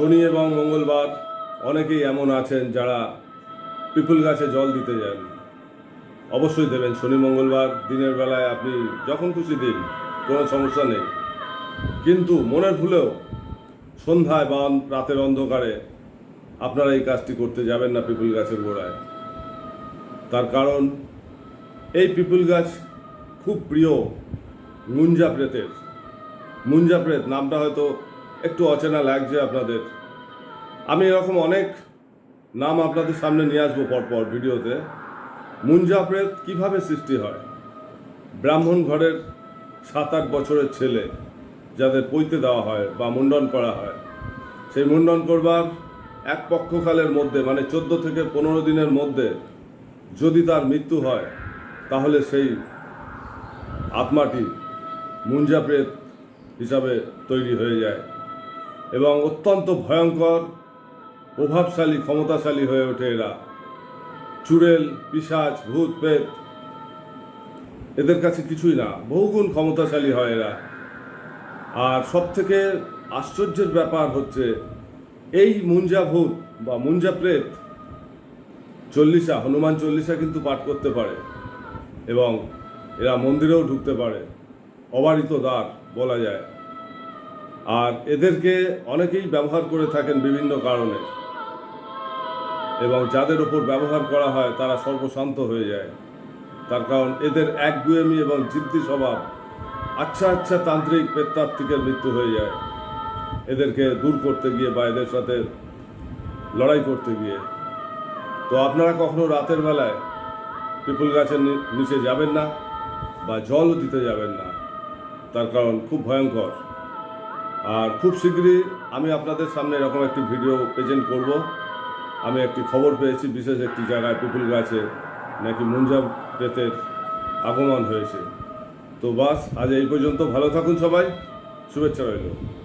শনি এবং মঙ্গলবার অনেকেই এমন আছেন যারা পিপুল গাছে জল দিতে যান। অবশ্যই দেবেন শনি, মঙ্গলবার দিনের বেলায় আপনি যখন খুশি দিন, কোনো সমস্যা নেই। কিন্তু মনের ভুলেও সন্ধ্যায় বা রাতের অন্ধকারে আপনারা এই কাজটি করতে যাবেন না পিপুল গাছের গোড়ায়। তার কারণ, এই পিপুল গাছ খুব প্রিয় মুঞ্জা প্রেতের মুঞ্জা প্রেত নামটা হয়তো একটু অচেনা লাগছে আপনাদের। আমি এরকম অনেক নাম আপনাদের সামনে নিয়ে আসব পরপর ভিডিওতে। মুঞ্জা প্রেত কীভাবে সৃষ্টি হয়? ব্রাহ্মণ ঘরের সাত আট বছরের ছেলে যাদের পৈতে দেওয়া হয় বা মুন্ডন করা হয়। সেই মুন্ডন করবার এক পক্ষকালের মধ্যে মানে চোদ্দ থেকে পনেরো দিনের মধ্যে যদি তার মৃত্যু হয়, তাহলে সেই আত্মাটি মুঞ্জা প্রেত হিসাবে তৈরি হয়ে যায়। এবং অত্যন্ত ভয়ঙ্কর, প্রভাবশালী, ক্ষমতাশালী হয়ে ওঠে এরা। চুড়েল পিসাজ ভূত, প্রেত, এদের কাছে কিছুই না। বহুগুণ ক্ষমতাশালী হয় এরা। আর সব থেকে আশ্চর্যের ব্যাপার হচ্ছে, এই মুঞ্জা ভূত বা মুঞ্জা প্রেত, চল্লিশা, হনুমান চল্লিশা কিন্তু পাঠ করতে পারে এবং এরা মন্দিরেও ঢুকতে পারে। অবারিত দ্বার বলা যায়। আর এদেরকে অনেকেই ব্যবহার করে থাকেন বিভিন্ন কারণে। এবং যাদের ওপর ব্যবহার করা হয়, তারা সর্বশান্ত হয়ে যায়। তার কারণ এদের একগুয়েমি এবং জিদ্দি স্বভাব আচ্ছা আচ্ছা তান্ত্রিক পেত্তাত্ত্বিকের মৃত্যু হয়ে যায়। এদেরকে দূর করতে গিয়ে বা এদের সাথে লড়াই করতে গিয়ে। তো আপনারা কখনো রাতের বেলায় পিপুল গাছের নিচে যাবেন না বা জলও দিতে যাবেন না। তার কারণ খুব ভয়ঙ্কর। আর খুব শীঘ্রই আমি আপনাদের সামনে এরকম একটি ভিডিও প্রেজেন্ট করব। আমি একটি খবর পেয়েছি, বিশেষ একটি জায়গায় পিপুল গাছে নাকি মুঞ্জা পেতের আগমন হয়েছে। তো বাস, আজ এই পর্যন্ত। ভালো থাকুন সবাই। শুভেচ্ছা রইল।